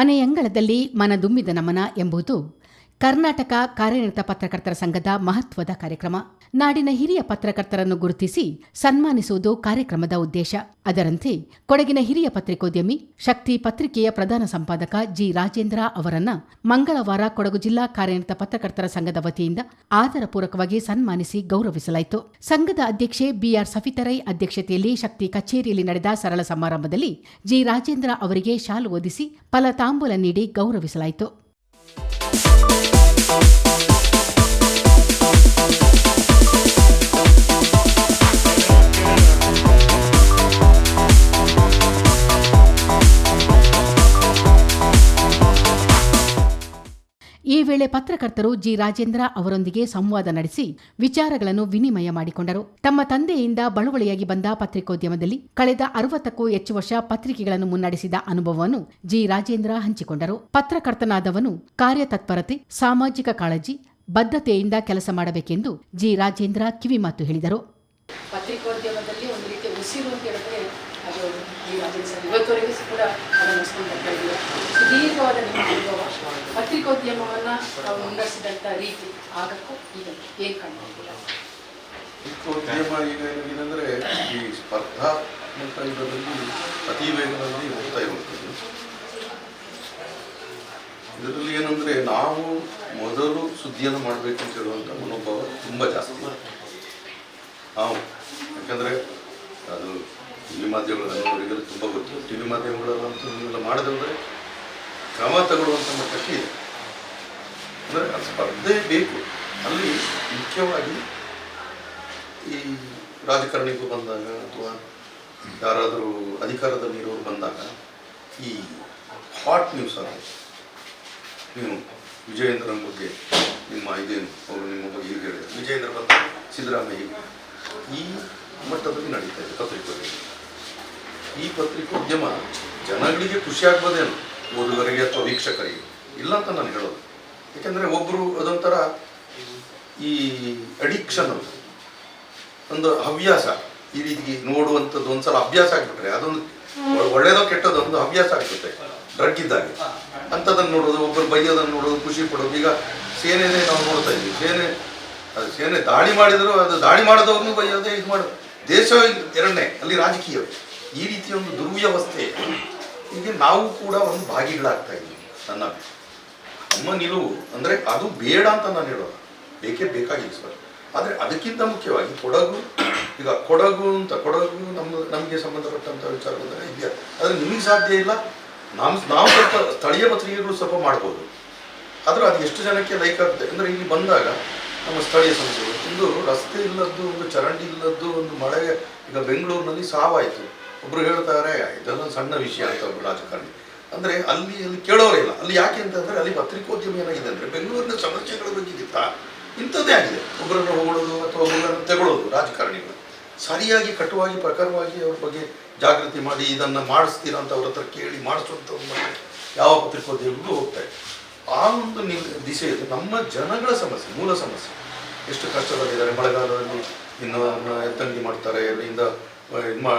ಮನೆಯಂಗಳದಲ್ಲಿ ಮನದುಂಬಿದ ನಮನ ಎಂಬುದು ಕರ್ನಾಟಕ ಕಾರ್ಯನಿರತ ಪತ್ರಕರ್ತರ ಸಂಘದ ಮಹತ್ವದ ಕಾರ್ಯಕ್ರಮ. ನಾಡಿನ ಹಿರಿಯ ಪತ್ರಕರ್ತರನ್ನು ಗುರುತಿಸಿ ಸನ್ಮಾನಿಸುವುದು ಕಾರ್ಯಕ್ರಮದ ಉದ್ದೇಶ. ಅದರಂತೆ ಕೊಡಗಿನ ಹಿರಿಯ ಪತ್ರಿಕೋದ್ಯಮಿ, ಶಕ್ತಿ ಪತ್ರಿಕೆಯ ಪ್ರಧಾನ ಸಂಪಾದಕ ಜಿ ರಾಜೇಂದ್ರ ಅವರನ್ನ ಮಂಗಳವಾರ ಕೊಡಗು ಜಿಲ್ಲಾ ಕಾರ್ಯನಿರತ ಪತ್ರಕರ್ತರ ಸಂಘದ ವತಿಯಿಂದ ಆದರಪೂರ್ವಕವಾಗಿ ಸನ್ಮಾನಿಸಿ ಗೌರವಿಸಲಾಯಿತು. ಸಂಘದ ಅಧ್ಯಕ್ಷೆ ಬಿಆರ್ ಸಫಿತರೈ ಅಧ್ಯಕ್ಷತೆಯಲ್ಲಿ ಶಕ್ತಿ ಕಚೇರಿಯಲ್ಲಿ ನಡೆದ ಸರಳ ಸಮಾರಂಭದಲ್ಲಿ ಜಿ ರಾಜೇಂದ್ರ ಅವರಿಗೆ ಶಾಲು ಒದಿಸಿ ಫಲತಾಂಬೂಲ ನೀಡಿ ಗೌರವಿಸಲಾಯಿತು. Thank you. ಈ ವೇಳೆ ಪತ್ರಕರ್ತರು ಜಿ ರಾಜೇಂದ್ರ ಅವರೊಂದಿಗೆ ಸಂವಾದ ನಡೆಸಿ ವಿಚಾರಗಳನ್ನು ವಿನಿಮಯ ಮಾಡಿಕೊಂಡರು. ತಮ್ಮ ತಂದೆಯಿಂದ ಬಳುವಳಿಯಾಗಿ ಬಂದ ಪತ್ರಿಕೋದ್ಯಮದಲ್ಲಿ ಕಳೆದ ಅರವತ್ತಕ್ಕೂ ಹೆಚ್ಚು ವರ್ಷ ಪತ್ರಿಕೆಗಳನ್ನು ಮುನ್ನಡೆಸಿದ ಅನುಭವವನ್ನು ಜಿ ರಾಜೇಂದ್ರ ಹಂಚಿಕೊಂಡರು. ಪತ್ರಕರ್ತನಾದವನು ಕಾರ್ಯತತ್ಪರತೆ, ಸಾಮಾಜಿಕ ಕಾಳಜಿ, ಬದ್ಧತೆಯಿಂದ ಕೆಲಸ ಮಾಡಬೇಕೆಂದು ಜಿ ರಾಜೇಂದ್ರ ಕಿವಿಮಾತು ಹೇಳಿದರು. ಪತ್ರಿಕೋದ್ಯಮದಲ್ಲಿ ಒಂದು ರೀತಿ ಉಸಿರು ಅಂತ ಹೇಳಿದ್ರೆ ಅದು ಈ ರಾಜೇಂದ್ರ ಸರ್ ಇವತ್ತವರೆಗೂ ಕೂಡ ಅದನ್ನು ಸುದೀರ್ಘವಾದ ನಾವು ರೀತಿ ಈಗ ಏನಂದ್ರೆ ಈ ಸ್ಪರ್ಧಾತ್ಮಕ ಇದರಲ್ಲಿ ಅತಿ ವೇಗದಲ್ಲಿ ಹೋಗ್ತಾ ಇರುವಂಥದ್ದು ಇದರಲ್ಲಿ ಏನಂದ್ರೆ ನಾವು ಮೊದಲು ಸುದ್ದಿಯನ್ನು ಮಾಡಬೇಕು ಅಂತ ಹೇಳುವಂಥ ಮನೋಭಾವ ತುಂಬ ಜಾಸ್ತಿ. ನಾವು ಯಾಕಂದ್ರೆ ಟಿ ನೋಡಿದರೆ ತುಂಬ ಗೊತ್ತು. ಟಿ ವಿ ಮಾಧ್ಯಮಗಳಲ್ಲಂತೂ ನೀವೆಲ್ಲ ಮಾಡಿದ್ರೆ ಕ್ರಮ ತಗೊಳ್ಳುವಂಥ ಮಟ್ಟಕ್ಕೆ ಇದೆ. ಅಂದರೆ ಆ ಸ್ಪರ್ಧೆ ಬೇಕು. ಅಲ್ಲಿ ಮುಖ್ಯವಾಗಿ ಈ ರಾಜಕಾರಣಿಗಳು ಬಂದಾಗ ಅಥವಾ ಯಾರಾದರೂ ಅಧಿಕಾರದಲ್ಲಿರೋರು ಬಂದಾಗ ಈ ಹಾಟ್ ನ್ಯೂಸ್ ಆಗೋದು ನೀವು ವಿಜಯೇಂದ್ರನ ಬಗ್ಗೆ ನಿಮ್ಮ ಇದೇನು ಅವರು ನಿಮ್ಮ ಬಗ್ಗೆ ಹೀಗೆ ಹೇಳಿದ್ರು. ವಿಜಯೇಂದ್ರ ಬಂದ ಸಿದ್ದರಾಮಯ್ಯ ಈ ಮಟ್ಟದಲ್ಲಿ ನಡೀತಾ ಇದೆ ಪತ್ರಿಕೋದ್ಯಮ ಈ ಪತ್ರಿಕೋದ್ಯಮ ಜನಗಳಿಗೆ ಖುಷಿ ಆಗ್ಬೋದೇನು? ಓದುಗರಿಗೆ ಅಥವಾ ವೀಕ್ಷಕರಿಗೆ? ಇಲ್ಲ ಅಂತ ನಾನು ಹೇಳೋದು. ಯಾಕೆಂದ್ರೆ ಒಬ್ಬರು ಅದೊಂಥರ ಈ ಅಡಿಕ್ಷನ್ ಒಂದು ಹವ್ಯಾಸ. ಈ ರೀತಿ ನೋಡುವಂಥದ್ದು ಒಂದ್ಸಲ ಅಭ್ಯಾಸ ಆಗ್ಬಿಟ್ರೆ, ಅದೊಂದು ಒಳ್ಳೇದೋ ಕೆಟ್ಟದೋ ಒಂದು ಹವ್ಯಾಸ ಆಗ್ಬಿಟ್ಟೆ ಡ್ರಗ್ ಇದ್ದಾಗ. ಅಂಥದನ್ನು ನೋಡೋದು ಒಬ್ಬರು ಬೈಯೋದನ್ನು ನೋಡೋದು, ಖುಷಿ ಪಡೋದು. ಈಗ ಸೇನೆನೇ ನಾವು ನೋಡ್ತಾ ಇದ್ವಿ ಸೇನೆ ಅದು ಸೇನೆ ದಾಳಿ ಮಾಡಿದ್ರು, ಅದು ದಾಳಿ ಮಾಡಿದವ್ರನ್ನೂ ಬೈಯೋದೇ ಇದು ಮಾಡೋದು ದೇಶ ಎರಡನೇ, ಅಲ್ಲಿ ರಾಜಕೀಯ ಈ ರೀತಿಯ ಒಂದು ದುರ್ವ್ಯವಸ್ಥೆ, ಹೀಗೆ ನಾವು ಕೂಡ ಒಂದು ಭಾಗಿಗಳಾಗ್ತಾ ಇದ್ದೀವಿ, ನನ್ನ ಅಮ್ಮ ನಿಲುವು, ಅಂದರೆ ಅದು ಬೇಡ ಅಂತ ನಾನು ಹೇಳೋದು. ಬೇಕೇ ಬೇಕಾಗಿಲ್ಲ ಸರ್. ಆದರೆ ಅದಕ್ಕಿಂತ ಮುಖ್ಯವಾಗಿ ಕೊಡಗು, ಈಗ ಕೊಡಗು ಅಂತ, ಕೊಡಗು ನಮ್ಮ, ನಮಗೆ ಸಂಬಂಧಪಟ್ಟಂಥ ವಿಚಾರ ಬಂದರೆ ಇದೆಯಾ ಆದರೆ ನಿಮಗೆ ಸಾಧ್ಯ ಇಲ್ಲ. ನಾವು ನಾವು ಸ್ವಲ್ಪ ಸ್ಥಳೀಯ ಪತ್ರಿಕೆಗಳು ಸ್ವಲ್ಪ ಮಾಡ್ಬೋದು. ಆದರೂ ಅದು ಎಷ್ಟು ಜನಕ್ಕೆ ಲೈಕ್ ಆಗುತ್ತೆ? ಅಂದರೆ ಇಲ್ಲಿ ಬಂದಾಗ ನಮ್ಮ ಸ್ಥಳೀಯ ಸಂಸ್ಥೆಗಳು, ಒಂದು ರಸ್ತೆ ಇಲ್ಲದ್ದು, ಒಂದು ಚರಂಡಿ ಇಲ್ಲದ್ದು, ಒಂದು ಮಳೆ ಈಗ ಬೆಂಗಳೂರಿನಲ್ಲಿ ಸಾವಾಯಿತು. ಒಬ್ರು ಹೇಳ್ತಾರೆ ಇದೊಂದು ಸಣ್ಣ ವಿಷಯ ಅಂತ ಒಬ್ರು ರಾಜಕಾರಣಿ. ಅಂದರೆ ಅಲ್ಲಿ ಅಲ್ಲಿ ಕೇಳೋರಿಲ್ಲ ಅಲ್ಲಿ ಯಾಕೆ ಅಂತಂದರೆ ಅಲ್ಲಿ ಪತ್ರಿಕೋದ್ಯಮ ಏನಾಗಿದೆ ಅಂದರೆ ಬೆಂಗಳೂರಿನ ಸಮಸ್ಯೆಗಳ ಬಗ್ಗೆಗಿಂತ ಇಂಥದ್ದೇ ಆಗಿದೆ. ಒಬ್ಬರನ್ನು ಹೊಗಳೋದು ಅಥವಾ ಒಬ್ಬರನ್ನು ತಗೊಳ್ಳೋದು ರಾಜಕಾರಣಿಗಳು. ಸರಿಯಾಗಿ, ಕಟುವಾಗಿ, ಪ್ರಖರವಾಗಿ ಅವ್ರ ಬಗ್ಗೆ ಜಾಗೃತಿ ಮಾಡಿ, ಇದನ್ನು ಮಾಡಿಸ್ತೀರಾ ಅಂತ ಅವ್ರ ಹತ್ರ ಕೇಳಿ ಮಾಡಿಸುವಂಥ ಯಾವ ಪತ್ರಿಕೋದ್ಯಮಗಳು ಹೋಗ್ತಾ ಆ ಒಂದು ನಿ ದಿಶೆಯಲ್ಲಿ ನಮ್ಮ ಜನಗಳ ಸಮಸ್ಯೆ, ಮೂಲ ಸಮಸ್ಯೆ. ಎಷ್ಟು ಕಷ್ಟದಲ್ಲಿದ್ದಾರೆ, ಮಳೆಗಾಲದಲ್ಲಿ ಇನ್ನು ಎತ್ತಂಗಿ ಮಾಡ್ತಾರೆ ಅಲ್ಲಿಂದ ಇದು ಮಾ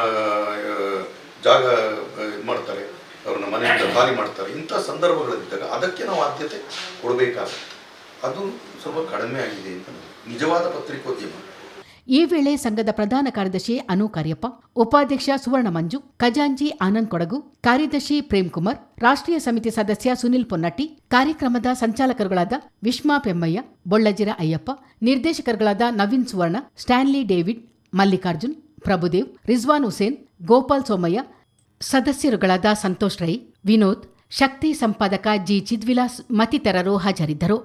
ಜಾಗ ಇದು ಮಾಡ್ತಾರೆ. ಅವ್ರನ್ನ ಮನೆಯಿಂದ ಖಾಲಿ ಮಾಡ್ತಾರೆ. ಇಂಥ ಸಂದರ್ಭಗಳಿದ್ದಾಗ ಅದಕ್ಕೆ ನಾವು ಆದ್ಯತೆ ಕೊಡಬೇಕಾಗುತ್ತೆ. ಅದು ಸ್ವಲ್ಪ ಕಡಿಮೆ ಆಗಿದೆ ಅಂತ ನಿಜವಾದ ಪತ್ರಿಕೋದ್ಯಮ. ಈ ವೇಳೆ ಸಂಘದ ಪ್ರಧಾನ ಕಾರ್ಯದರ್ಶಿ ಅನು ಕಾರ್ಯಪ್ಪ, ಉಪಾಧ್ಯಕ್ಷ ಸುವರ್ಣ ಮಂಜು ಖಜಾಂಜಿ ಆನಂದ್ ಕೊಡಗು, ಕಾರ್ಯದರ್ಶಿ ಪ್ರೇಮ್ ಕುಮಾರ್, ರಾಷ್ಟ್ರೀಯ ಸಮಿತಿ ಸದಸ್ಯ ಸುನಿಲ್ ಪೊನ್ನಟ್ಟಿ, ಕಾರ್ಯಕ್ರಮದ ಸಂಚಾಲಕರುಗಳಾದ ವಿಶ್ಮಾ ಪೆಮ್ಮಯ್ಯ, ಬೊಳ್ಳಜಿರ ಅಯ್ಯಪ್ಪ, ನಿರ್ದೇಶಕರುಗಳಾದ ನವೀನ್ ಸುವರ್ಣ, ಸ್ಟ್ಯಾನ್ಲಿ ಡೇವಿಡ್, ಮಲ್ಲಿಕಾರ್ಜುನ್ ಪ್ರಭುದೇವ್, ರಿಜ್ವಾನ್ ಹುಸೇನ್, ಗೋಪಾಲ್ ಸೋಮಯ್ಯ, ಸದಸ್ಯರುಗಳಾದ ಸಂತೋಷ್ ರೈ, ವಿನೋದ್, ಶಕ್ತಿ ಸಂಪಾದಕ ಜಿ ಚಿದ್ವಿಲಾಸ್ ಮತ್ತಿತರರು ಹಾಜರಿದ್ದರು.